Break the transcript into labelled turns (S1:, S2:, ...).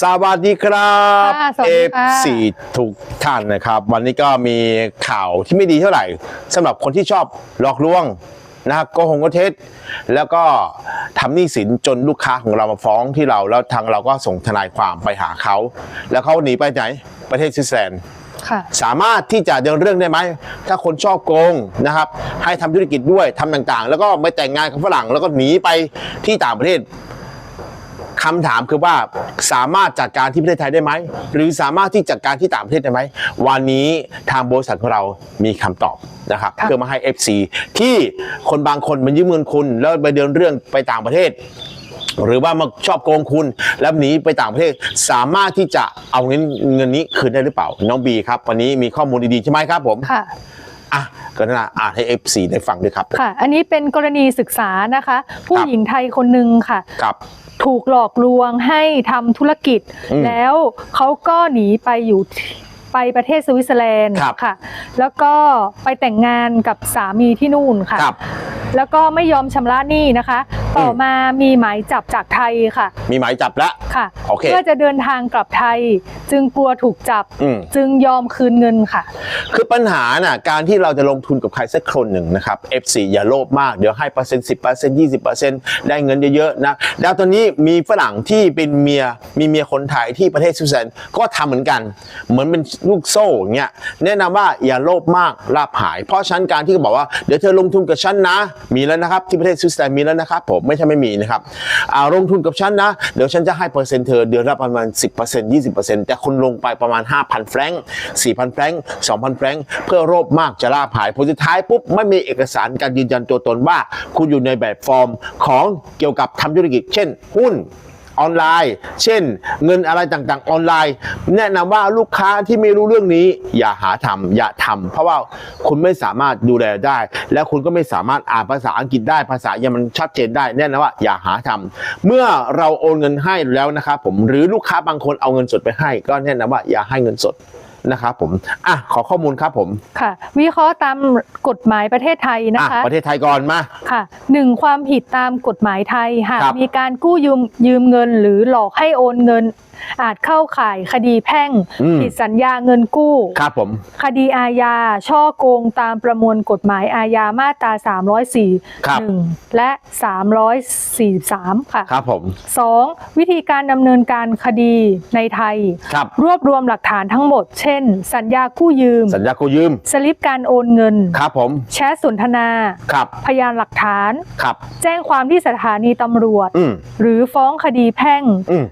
S1: สวัสดีครับ
S2: ค่ะสวัสดีค่ะ
S1: F4 ทุกท่านนะครับ วันนี้ก็มีข่าวที่ไม่ดีเท่าไหร่สำหรับคนที่ชอบหลอกลวงนะครับโกหกก็เท็จแล้วก็ทำหนี้สินจนลูกค้าของเรามาฟ้องที่เราแล้วทางเราก็ส่งทนายความไปหาเขา แล้วเขาหนีไปไหน ประเทศสวิตเซอร์แลนด์
S2: ค่ะ
S1: สามารถที่จะเดินเรื่องได้ไหม ถ้าคนชอบโกงนะครับ ให้ทำธุรกิจด้วยทำต่างๆ แล้วก็ไม่แต่งงานกับฝรั่งแล้วก็หนีไปที่ต่างประเทศ คำถามคือว่าสามารถจัดการที่ประเทศไทยได้ไหม หรือสามารถที่จัดการที่ต่างประเทศได้ไหม วันนี้ทางบริษัทของเรามีคำตอบนะครับ
S2: ครับ
S1: เพื่อมาให้ FC ที่คนบางคนมันยืมเงินคุณ แล้วไปเดินเรื่องไปต่างประเทศหรือว่ามาชอบโกงคุณ แล้วหนีไปต่างประเทศสามารถที่จะเอาเงินเงินนี้คืนได้หรือเปล่า น้องบีครับ วันนี้มีข้อมูลดีๆใช่ไหมครับผม
S2: ค่ะ
S1: อะก็น่าอ่านให้ F4 ได้ฟังด้วยครับ
S2: ค่ะ อันนี้เป็นกรณีศึกษานะคะ ผู้หญิงไทยคนหนึ่งค่ะ
S1: ครับ
S2: ถูกหลอกลวงให้ทำธุรกิจ
S1: อืม
S2: แล้วเขาก็หนีไปอยู่ที่ไปประเทศสวิตเซอร์แลนด์
S1: ครับ
S2: ค่ะ แล้วก็ไปแต่งงานกับสามีที่นู่นค่ะ
S1: ครับ
S2: แล้วก็ไม่ยอมชำระหนี้นะคะต่อมามีหมายจับจากไทยค่ะ
S1: มีหมายจับแล้ว
S2: ค่ะ
S1: โอเค
S2: เพื่อจะเดินทางกลับไทย จึงกลัวถูกจับ
S1: อืม
S2: จึงยอมคืนเงินค่ะ
S1: คือปัญหาน่ะการที่เราจะลงทุนกับใครสักคนหนึ่งนะครับ F4 อย่าโลภมากเดี๋ยวให้เปอร์เซ็นต์สิบเปอร์เซ็นต์ยี่สิบเปอร์เซ็นต์ได้เงินเยอะๆนะแล้วตอนนี้มีฝรั่งที่เป็นเมียมีเมียคนไทยที่ประเทศสวิตเซอร์แลนด์ก็ทำเหมือนกัน เหมือนเป็นลูกโซ่อย่างเงี้ยแนะนำว่าอย่าโลภมากลาบหาย เพราะฉะนันการที่เขาบอกว่าเดี๋ยวเธอลงทุนกับฉันนะ มีแล้วนะครับที่ประเทศสวิตเซอร์แลนด์มีแล้วนะครับผมไม่ใช่ไม่มีนะครับอ่าลงทุนกับฉันนะ เดี๋ยวฉันจะให้เปอร์เซ็นต์เธอเดือนละประมาณ 10% 20%แต่คุณลงไปประมาณ 5,000 แฟรงค์4,000 แฟรงค์2,000 แฟรงค์เพื่อโรบมากจะลาภายผลสุดท้ายปุ๊บไม่มีเอกสารการยืนยันตัวตนว่า คุณอยู่ในแบบฟอร์มของเกี่ยวกับทำธุรกิจ เช่นหุ้น ออนไลน์ เช่น เงินอะไรต่างๆออนไลน์ แนะนำว่าลูกค้าที่ไม่รู้เรื่องนี้ อย่าหาทำอย่าทำเพราะว่าคุณไม่สามารถดูแลได้ และคุณก็ไม่สามารถอ่านภาษาอังกฤษได้ภาษาเยอรมันชัดเจนได้แน่นอนว่าอย่าหาทำเมื่อเราโอนเงินให้แล้วนะครับผมหรือลูกค้าบางคนเอาเงินสดไปให้ ก็แนะนำว่าอย่าให้เงินสด นะครับผมอะขอข้อมูลครับผม
S2: ค่ะ วิเคราะห์ตามกฎหมายประเทศไทยนะ
S1: อะ
S2: คะ
S1: ประเทศไทยก่อนมา
S2: ค่ะหนึ่งความผิดตามกฎหมายไทยหาก
S1: ครับ
S2: มีการกู้ยืมยืมเงิน หรือหลอกให้โอนเงิน อาจเข้าข่ายคดีแพ่ง
S1: อืม
S2: ผิดสัญญาเงินกู้
S1: ครับผม
S2: คดีอาญา ช่อโกงตามประมวลกฎหมายอาญามาตรา304
S1: ครับ
S2: 1และ 343 ค่ะ
S1: ครับผม
S2: 2. วิธีการดำเนินการคดีในไทย
S1: ครับ
S2: รวบรวมหลักฐานทั้งหมด เช่น สัญญากู้ยืม
S1: สัญญากู้ยืม
S2: สลิปการโอนเงิน
S1: ครับผม
S2: แชทสนทนา
S1: ครับ
S2: พยานหลักฐาน
S1: ครับ
S2: แจ้งความที่สถานีตำรวจ
S1: อืม
S2: หรือฟ้องคดีแพ่ง
S1: อืม